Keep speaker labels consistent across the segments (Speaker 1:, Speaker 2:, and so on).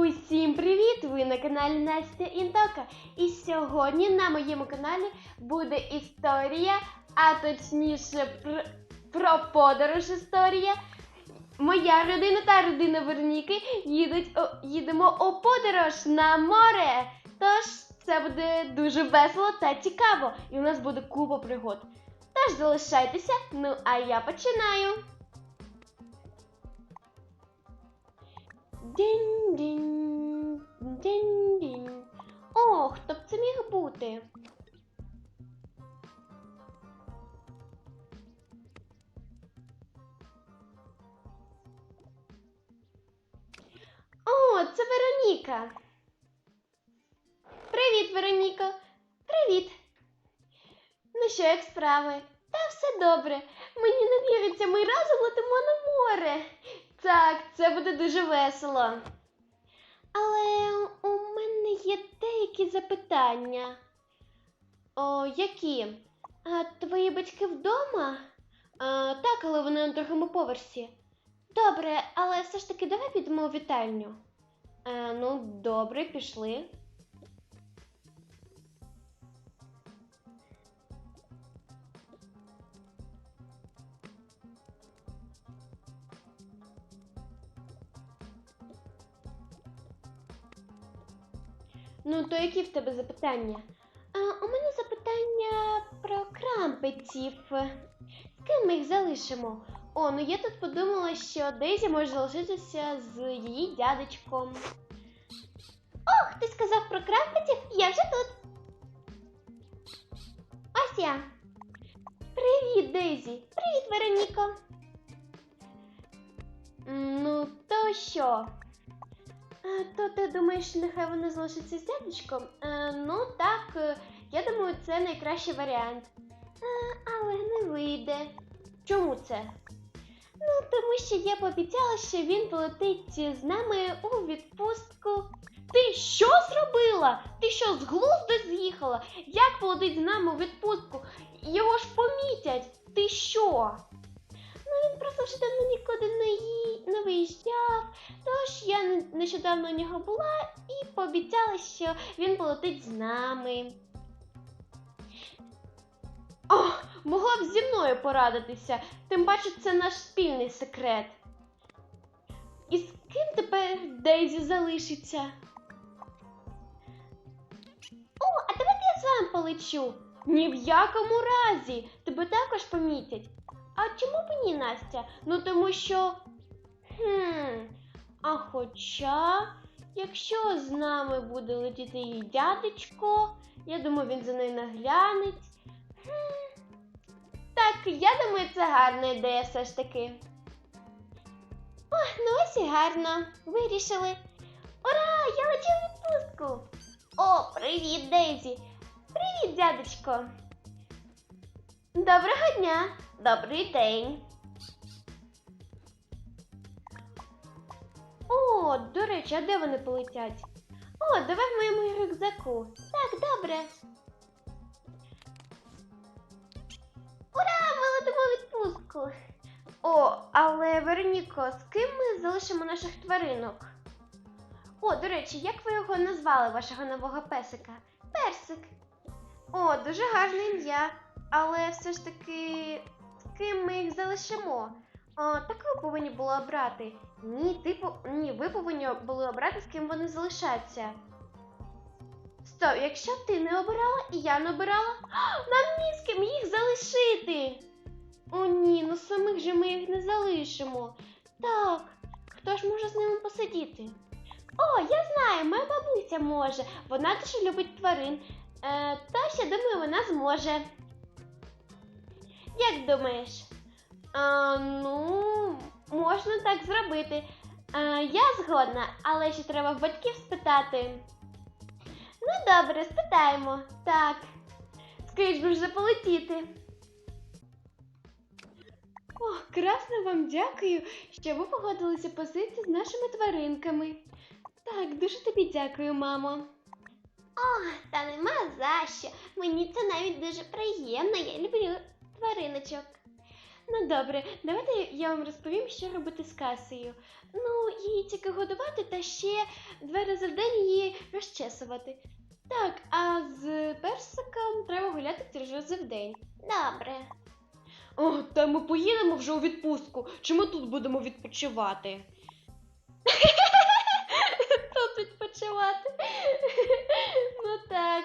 Speaker 1: Усім привіт! Ви на каналі Настя Інтока. І сьогодні на моєму каналі буде історія, а точніше про, про подорож історія. Моя родина та родина Вероніки їдуть, о, їдемо у подорож на море. Тож це буде дуже весело та цікаво, і у нас буде купа пригод. Тож залишайтеся, ну а я починаю. Дінь-дінь, дінь-дінь. О, хто б це міг бути? О, це Вероніка. Привіт, Вероніко. Привіт. Ну що, як справи? Та все добре. Мені не віриться, ми разом летимо на море. Так, це буде дуже весело. Але у мене є деякі запитання. О, які? А, твої батьки вдома? А, так, але вони на другому поверсі. Добре, але все ж таки давай підемо у вітальню. А, ну, добре, пішли. Ну, то які в тебе запитання? А, у мене запитання про крампетів. З ким ми їх залишимо? О, ну я тут подумала, що Дейзі може залишитися з її дядечком. Ох, ти сказав про крампетів? Я вже тут. Ось я. Привіт, Дейзі. Привіт, Вероніко. Ну, то що? А, то ти думаєш, нехай вони залишаться з дядечком? Е, ну так, е, я думаю, це найкращий варіант. Е, але не вийде. Чому це? Ну, тому що я пообіцяла, що він полетить з нами у відпустку. Ти що зробила? Ти що з глузду з'їхала? Як полетить з нами у відпустку? Його ж помітять. Ти що? Ну він просто вже давно нікуди не, ї... нещодавно у нього була і пообіцяла, що він полетить з нами. О, могла б зі мною порадитися, тим паче це наш спільний секрет. І з ким тепер Дейзі залишиться? О, а давайте я з вами полечу. Ні в якому разі. Тебе також помітять. А чому б ні, Настя? Ну тому що. Хм. А хоча, якщо з нами буде летіти її дядечко, я думаю, він за нею наглянець. Хм. Так, я думаю, це гарна ідея все ж таки. О, ну ось і гарно. Вирішили. Ура! Я лечу в відпустку. О, привіт, Дейзі. Привіт, дядечко. Доброго дня. Добрий день. О, до речі, а де вони полетять? О, давай в моєму рюкзаку. Так, добре. Ура! Ми летимо відпустку. О, але Вероніко, з ким ми залишимо наших тваринок? О, до речі, як ви його назвали, вашого нового песика? Персик. О, дуже гарне ім'я. Але все ж таки, з ким ми їх залишимо? О, так ви повинні були обрати. Ні, ти по- ні, ви повинні були обрати, з ким вони залишаться. Стоп, якщо ти не обирала і я не обирала, нам ні з ким їх залишити. О, ні, ну самих же ми їх не залишимо. Так, хто ж може з ними посидіти? О, я знаю, моя бабуся може. Вона дуже любить тварин. Е, тож, я думаю, вона зможе. Як думаєш? А, ну, можна так зробити. А, я згодна, але ще треба батьків спитати. Ну, добре, спитаємо. Так. Скоріш би вже полетіти. О, красно вам дякую, що ви погодилися посидіти з нашими тваринками. Так, дуже тобі дякую, мамо. О, та нема за що. Мені це навіть дуже приємно. Я люблю твариночок. Ну добре, давайте я вам розповім, що робити з касею. Ну, її тільки годувати та ще два рази в день її розчесувати. Так, а з персиком треба гуляти три рази в день. Добре. О, та ми поїдемо вже у відпустку. Чи ми тут будемо відпочивати? Тут відпочивати. Ну так.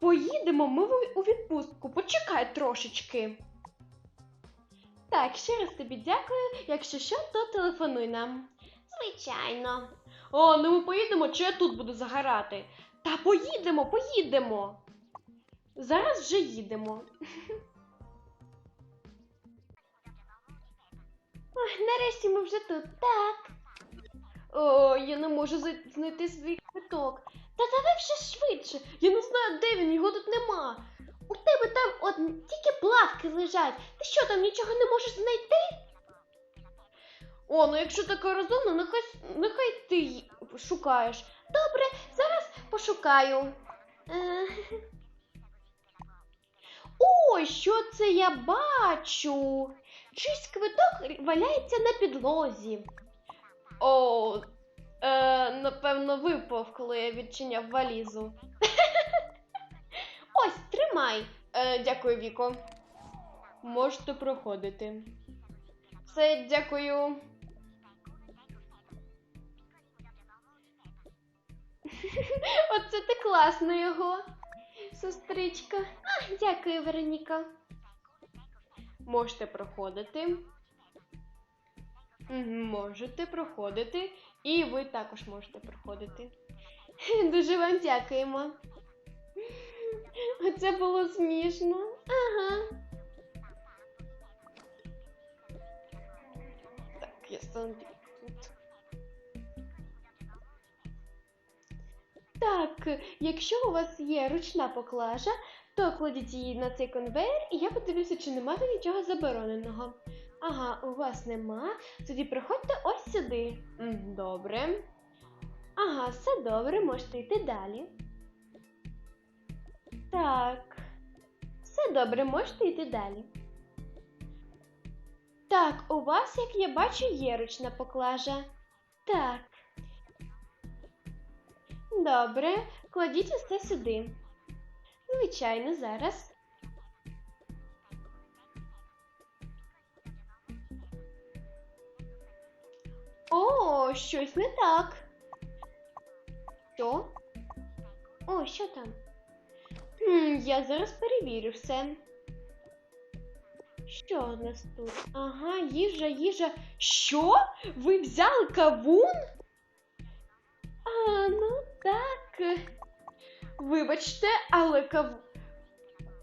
Speaker 1: Поїдемо ми у відпустку. Почекай трошечки. Так, ще раз тобі дякую. Якщо що, то телефонуй нам. Звичайно. О, ну ми поїдемо, чи я тут буду загорати? Та поїдемо, поїдемо. Зараз вже їдемо. Ой, нарешті ми вже тут. Так. О, я не можу знайти свій квиток. Та давай вже швидше. Я не знаю, де він, його тут нема. Тебе там от тільки плавки лежать. Ти що там нічого не можеш знайти? О, ну якщо така розумна, нехай, нехай ти шукаєш. Добре, зараз пошукаю. Е. Ой, що це я бачу? Чийсь квиток валяється на підлозі. О, е, напевно, випав, коли я відчиняв валізу. Ось, тримай. Е, дякую, Віко. Можете проходити. Все, дякую. Оце ти класно його, сестричка. А, дякую, Вероніка. Можете проходити. Можете проходити. І ви також можете проходити. Дуже вам дякуємо. Оце було смішно. Ага. Так, я стану тут. Так, якщо у вас є ручна поклажа, то кладіть її на цей конвейер, і я подивлюся, чи немає нічого забороненого. Ага, у вас нема. Тоді приходьте ось сюди. Добре. Ага, все добре, можете йти далі. Так. Все добре, можете йти далі. Так, у вас, як я бачу, є ручна поклажа. Так. Добре, кладіть усе сюди. Звичайно, зараз. О, щось не так. Що? О, що там? Я зараз перевірю все. Що у нас тут? Ага, їжа, їжа. Що? Ви взяли кавун? А, ну так. Вибачте, але кав...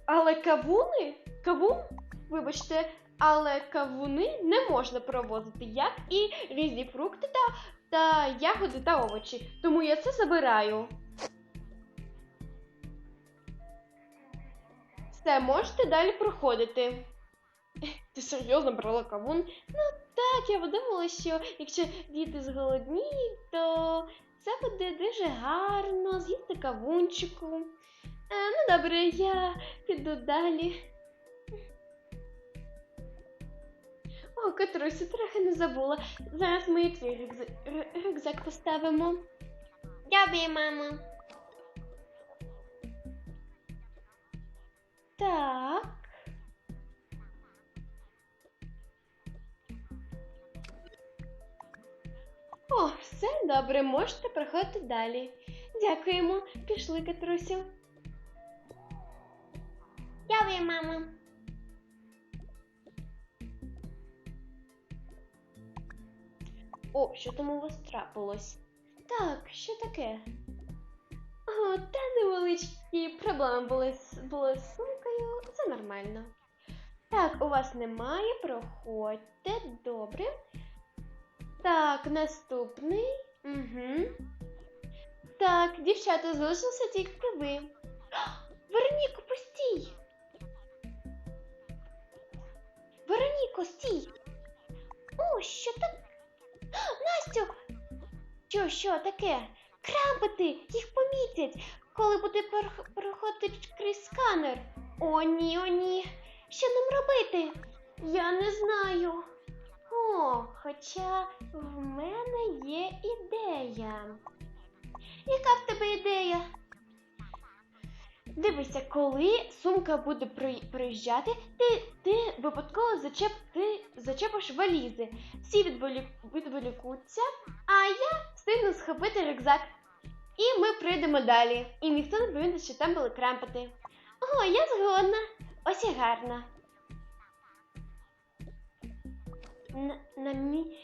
Speaker 1: Але кавуни? Кавун? Вибачте, але кавуни не можна провозити, як і різні фрукти та, та ягоди та овочі. Тому я це забираю. Все, можете далі проходити. Ти серйозно брала кавун? Ну так, я подумала, що якщо діти зголодніють, то це буде дуже гарно, з'їсти кавунчику. Е, ну добре, я піду далі. О, Катрусю, трохи не забула. Зараз ми твій рюкзак, рюкзак поставимо. Дякую, мамо. Так. О, все добре, можете проходити далі. Дякуємо, пішли, Катрусю. Дякую, мамо. О, що там у вас трапилось? Так, що таке? О, та невеличкі проблеми були з, були з сумкою, це нормально. Так, у вас немає, проходьте, добре. Так, наступний. Угу. Так, дівчата, залишилися тільки ви. Вероніко, постій! Вероніко, стій! О, що так? Настю! Що, що таке? Крабати! Їх помітять, коли буде проходити крізь сканер. О, ні, о, ні. Що нам робити? Я не знаю. О, хоча в мене є ідея. Яка в тебе ідея? Дивися, коли сумка буде приїжджати, ти, ти випадково зачеп, ти зачепиш валізи. Всі відволікуться, а я встигну схопити рюкзак. І ми прийдемо далі. І ніхто не помітить, що там були крампати. О, я згодна. Ось і гарно. На, на мі...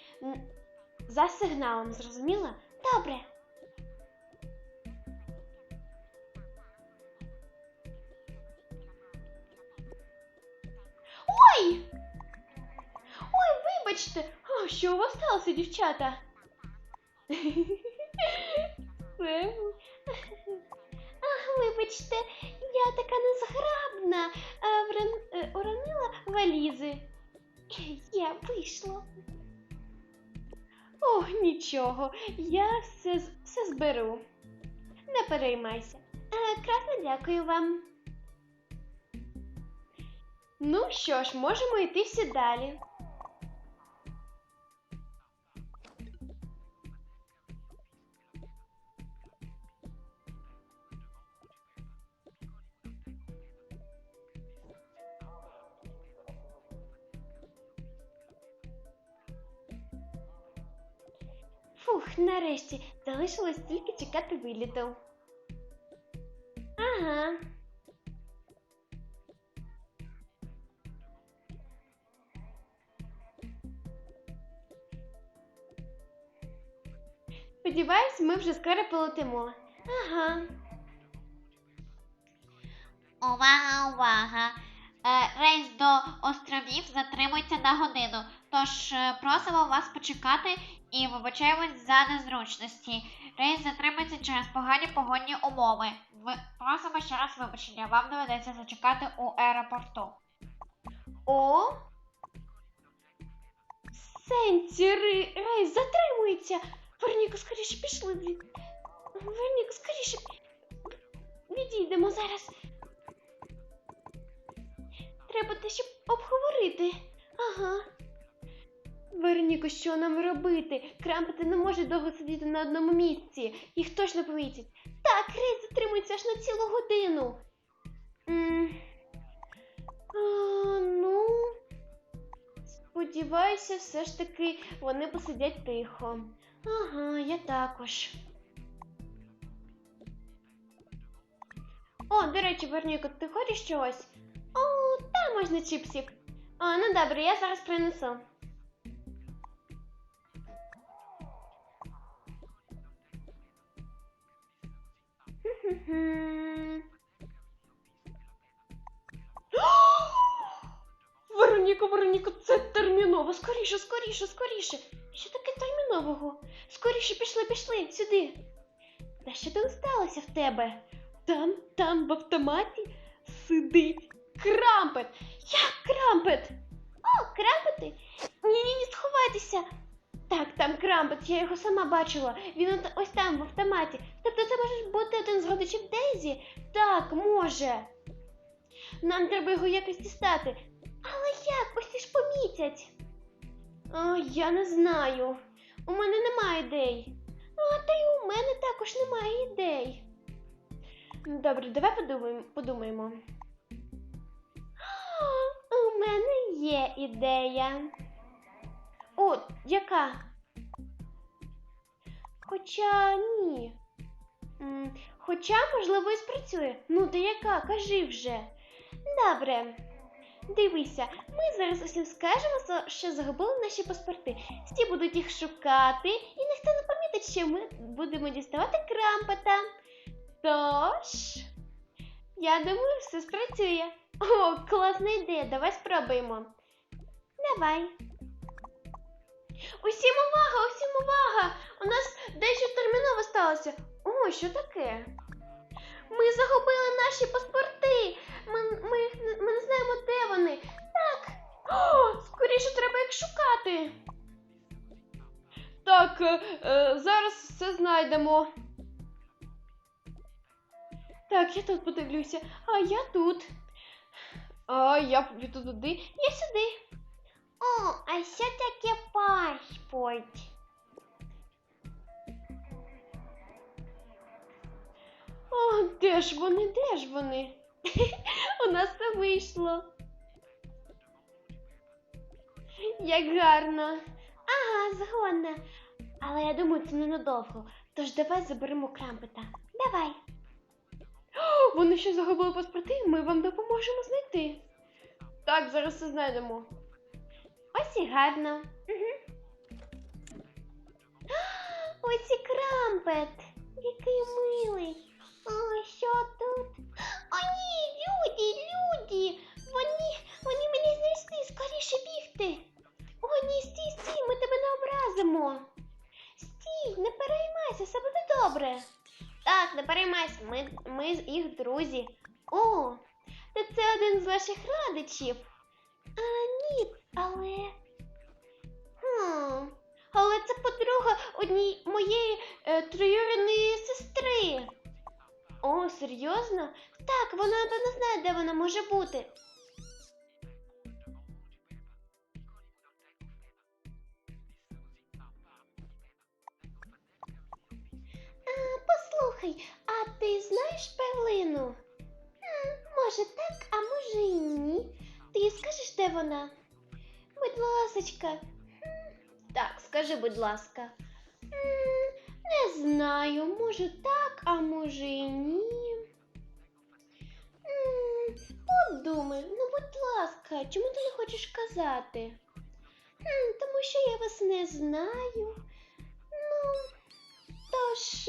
Speaker 1: За сигналом, зрозуміла? Добре. Ой! Ой, вибачте! О, що у вас сталося, дівчата? Це- Ах, вибачте, я така незграбна, а е, уронила валізи. Я вийшла. О, нічого, я все, все зберу. Не переймайся. Красно дякую вам. Ну що ж, можемо йти всі далі. Фух, нарешті залишилось тільки чекати виліту. Ага. Сподіваюсь, ми вже скоро полетимо. Ага.
Speaker 2: Увага, увага! Е, Рейс до островів затримується на годину, тож е, просимо вас почекати і вибачаємось за незручності. Рейс затримується через погані погодні умови. Ви просимо ще раз вибачення. Вам доведеться зачекати у аеропорту.
Speaker 1: О. Сенсі, рейс затримується. Верніко, скоріше пішли. Верніко, скоріше. Відійдемо зараз. Треба те, щоб обговорити. Ага. Вероніко, що нам робити? Крампити не можуть довго сидіти на одному місці. Їх точно помітять. Так, рейс затримується аж на цілу годину. М. А, ну, сподіваюся, все ж таки вони посидять тихо. Ага, я також. О, до речі, Верніко, ти хочеш чогось? О, та можна чіпсик. А, ну добре, я зараз принесу. Вероніко, Вероніко, це терміново. Скоріше, скоріше, скоріше. Що таке термінового? Скоріше пішли, пішли, сюди. Та що там сталося в тебе? Там, там в автоматі сидить крампет. Як крампет? О, крампети? Ні-ні, ні, сховайтеся. Так, там крампет, я його сама бачила. Він от- ось там в автоматі. Тобто це може бути один з родичів Дейзі? Так, може. Нам треба його якось дістати. Але як? Ось ж помітять. О, я не знаю. У мене немає ідей. А, та й у мене також немає ідей. Добре, давай подумаємо. подумаємо. У мене є ідея. О, яка? Хоча ні. Хоча, можливо, і спрацює. Ну, то яка? Кажи вже. Добре. Дивися, ми зараз усім скажемо, що загубили наші паспорти. Всі будуть їх шукати, і ніхто не помітить, що ми будемо діставати крампета. Тож, я думаю, все спрацює. О, класна ідея, давай спробуємо. Давай. Усім увага, усім увага! У нас дещо терміново сталося. О, що таке? Ми загубили наші паспорти. Ми, ми, ми не знаємо, де вони. Так. О, скоріше треба їх шукати. Так, е, е, зараз все знайдемо. Так, я тут подивлюся. А я тут. А я піду туди. Я сюди. О, а що таке паспорт? О, де ж вони, де ж вони? У нас це вийшло. Як гарно. Ага, згодна. Але я думаю, це ненадовго. Тож давай заберемо крампета. Давай. О, вони ще загубили паспорти, ми вам допоможемо знайти. Так, зараз все знайдемо. Ось і гарно. Угу. Ось і крампет. Який милий. О, що тут? О, ні, люди, люди. Вони, вони мене знайшли, скоріше бігти. О, ні, стій, стій, ми тебе не образимо. Стій, не переймайся, все буде добре. Так, не переймайся, ми, ми їх друзі. О, та це один з ваших родичів. Але. Хм, але це подруга одній моєї е, троюрідної сестри. О, серйозно? Так, вона напевно знає, де вона може бути. Ласочка. Так, скажи, будь ласка. Не знаю, може так, а може і ні. Подумай, ну будь ласка, чому ти не хочеш казати? Тому що я вас не знаю. Ну, тож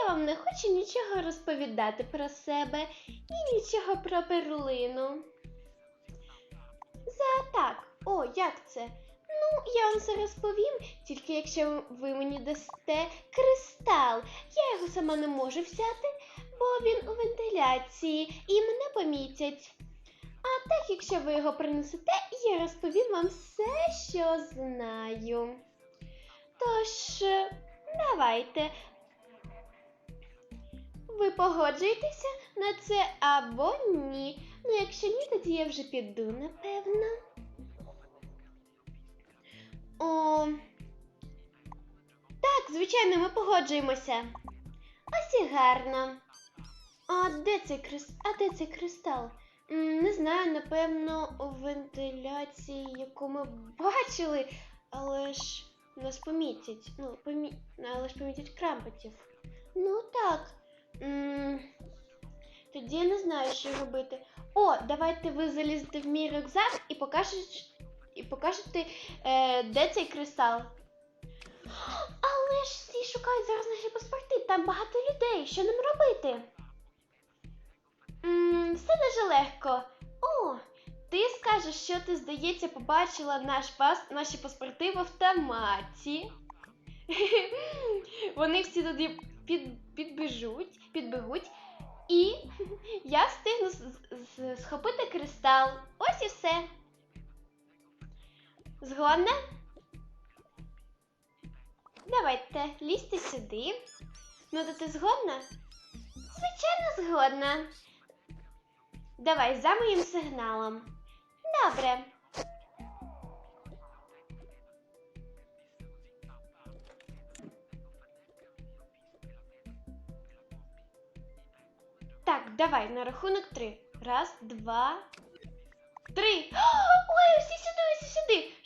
Speaker 1: я вам не хочу нічого розповідати про себе і нічого про перлину. За так, о, як це? Ну, я вам все розповім, тільки якщо ви мені дасте кристал. Я його сама не можу взяти, бо він у вентиляції і мене помітять. А так, якщо ви його принесете, я розповім вам все, що знаю. Тож, давайте. Ви погоджуєтеся на це або ні. Ну, якщо ні, тоді я вже піду, напевно. О, так, звичайно, ми погоджуємося. Ось і гарно. А де цей крис... А де цей кристал? Не знаю, напевно, у вентиляції, яку ми бачили, але ж нас помітять. Ну, помі... але ж помітять крампетів. Ну так. Тоді я не знаю, що робити. О, давайте ви залізете в мій рюкзак і покажете, і покажете е, де цей кристал. Але ж всі шукають зараз наші паспорти, там багато людей. Що нам робити? м все дуже легко. О, ти скажеш, що ти, здається, побачила наш пас... наші паспорти в автоматі. Вони всі туди під... підбіжуть, підбегуть, і я встигну схопити кристал. Ось і все. Згодна? Давайте, лізьте сюди. Ну, то ти згодна? Звичайно, згодна. Давай за моїм сигналом. Добре. Так, давай на рахунок три. Раз, два,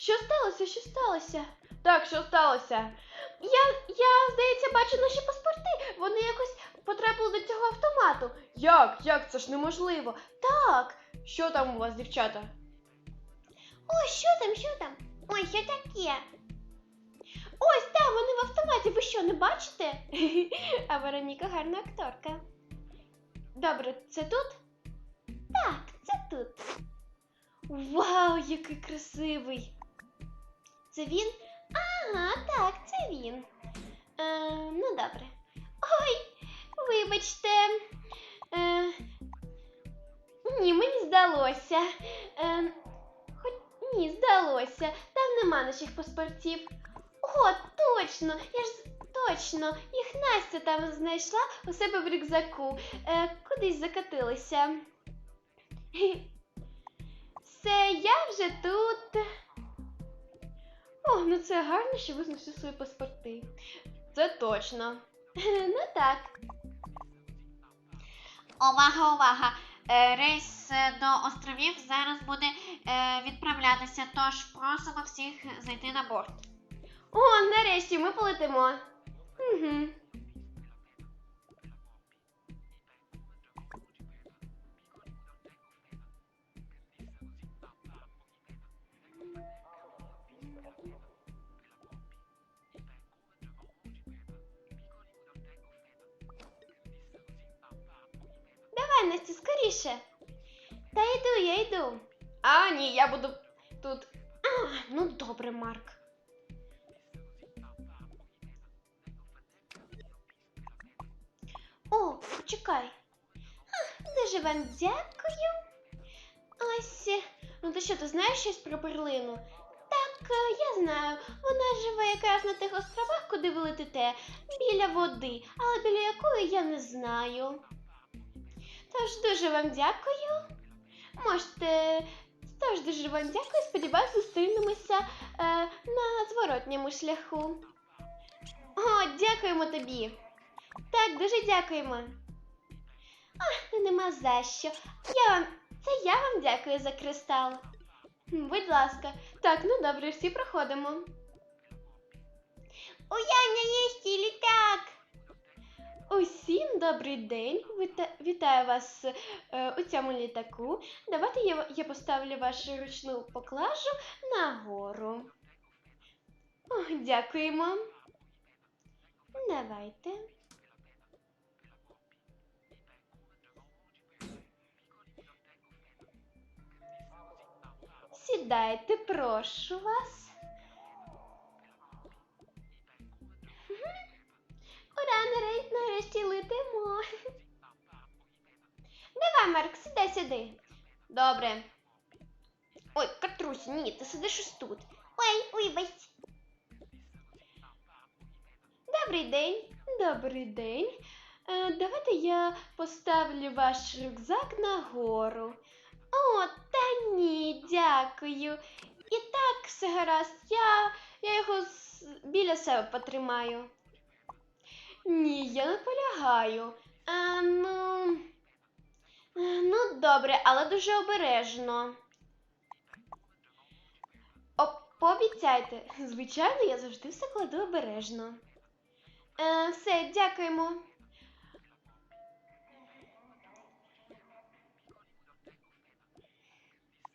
Speaker 1: Що сталося? Що сталося? Так, що сталося? Я, я, здається, бачу наші паспорти. Вони якось потрапили до цього автомату. Як? Як? Це ж неможливо. Так. Що там у вас, дівчата? Ой, що там, що там? Ой, що таке? Ось там, вони в автоматі. Ви що, не бачите? А Вероніка гарна акторка. Добре, це тут? Так, це тут. Вау, який красивий. Це він? Ага, так, це він. Е, ну добре. Ой, вибачте. Е, ні, мені здалося. Е, хоч ні, здалося. Там нема наших паспортів. О, точно! Я ж точно! Їх Настя там знайшла у себе в рюкзаку. Е, кудись закатилися. Все, я вже тут. О, ну це гарно, що визнав всі свої паспорти. Це точно. Ну так.
Speaker 2: Увага, увага! Е, Рейс до островів зараз буде е, відправлятися, тож просимо всіх зайти на борт.
Speaker 1: О, нарешті ми полетимо. Угу. Настя, скоріше. Та йду, я йду. А, ні, я буду тут. А, ну добре, Марк. О, чекай. А, Дуже вам дякую. Ось. Ну ти що, ти знаєш щось про перлину? Так, е, я знаю. Вона живе якраз на тих островах, куди ви летите, біля води, але біля якої я не знаю. Тож дуже вам дякую. Можете. Тож дуже вам дякую. Сподіваюсь, зустрінемося е, на зворотньому шляху. О, дякуємо тобі. Так, дуже дякуємо. А, нема за що. Я вам. Це я вам дякую за кристал. Будь ласка. Так, ну добре, всі проходимо. У Яня є літак. Усім добрий день. Віта- Вітаю вас е, у цьому літаку. Давайте я, я поставлю вашу ручну поклажу нагору. О, дякуємо. Давайте. Сідайте, прошу вас. Ура, нарешті, летимо. Давай, Марк, сідай сюди. Добре. Ой, Катрусь, ні, ти сидиш тут. Ой, вибач. Добрий день. Добрий день. Е, давайте я поставлю ваш рюкзак нагору. О, та ні, дякую. І так, все гаразд, я, я його біля себе потримаю. Ні, я не полягаю. Ну, е, ну, добре, але дуже обережно. О, пообіцяйте, звичайно, я завжди все кладу обережно. Е, все, дякуємо.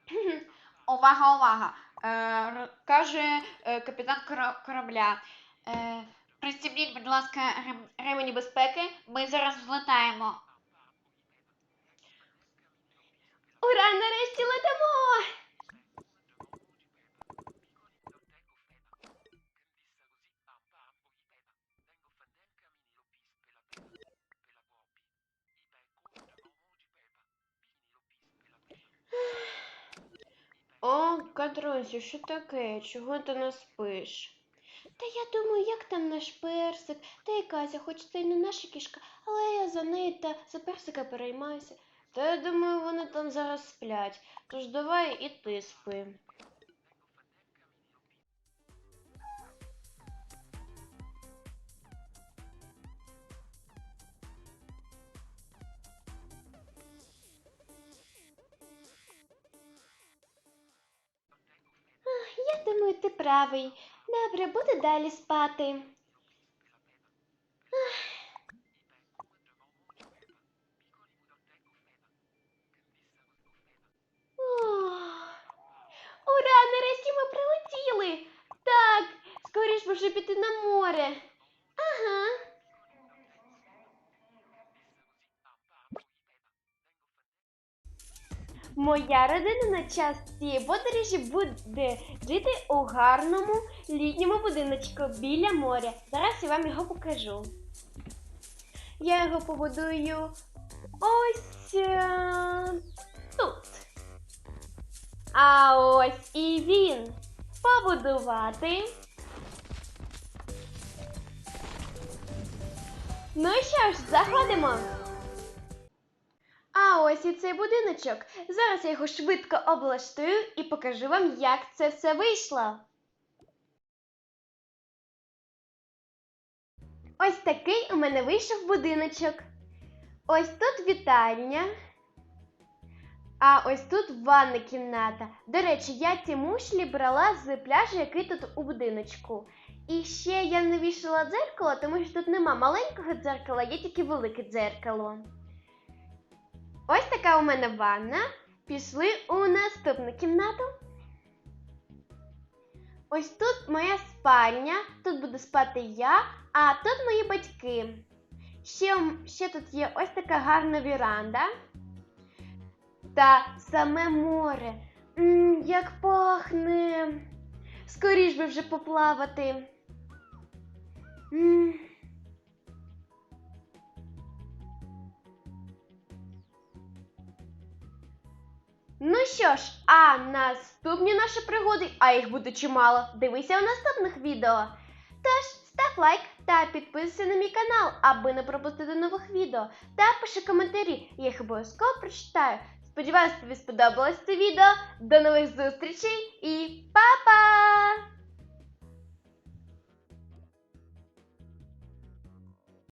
Speaker 2: Увага, увага! Е, каже е, капітан кора- корабля. Е, пристібніть, будь ласка, ремені безпеки. Ми зараз взлетаємо.
Speaker 1: Ура, нарешті летимо! О, Катрусю, що таке? Чого ти не спиш? Та я думаю, як там наш персик, та й Кася, хоч це й не наша кішка, але я за неї та за персика переймаюся. Та я думаю, вони там зараз сплять. Тож давай і ти спи. Я думаю, ти правий. Добре, буду далі спати. Ох. Ура, нарешті ми прилетіли. Так, скоріш би вже піти на море. Ага. Моя родина на час цієї подорожі буде жити у гарному літньому будиночку біля моря. Зараз я вам його покажу. Я його побудую ось е, тут. А ось і він. Побудувати. Ну що ж, заходимо. А ось і цей будиночок. Зараз я його швидко облаштую і покажу вам, як це все вийшло. Ось такий у мене вийшов будиночок. Ось тут вітальня. А ось тут ванна кімната. До речі, я ці мушлі брала з пляжу, який тут у будиночку. І ще я не вішала дзеркало, тому що тут нема маленького дзеркала, є тільки велике дзеркало. Ось така у мене ванна. Пішли у наступну кімнату. Ось тут моя спальня, тут буду спати я, а тут мої батьки. Ще, ще тут є ось така гарна віранда. Та саме море. м як пахне. Скоріш би вже поплавати. м Ну що ж, а наступні наші пригоди, а їх буде чимало, дивися у наступних відео. Тож став лайк та підписуйся на мій канал, аби не пропустити нових відео. Та пиши коментарі, я їх обов'язково прочитаю. Сподіваюсь, тобі сподобалось це відео. До нових зустрічей і па-па!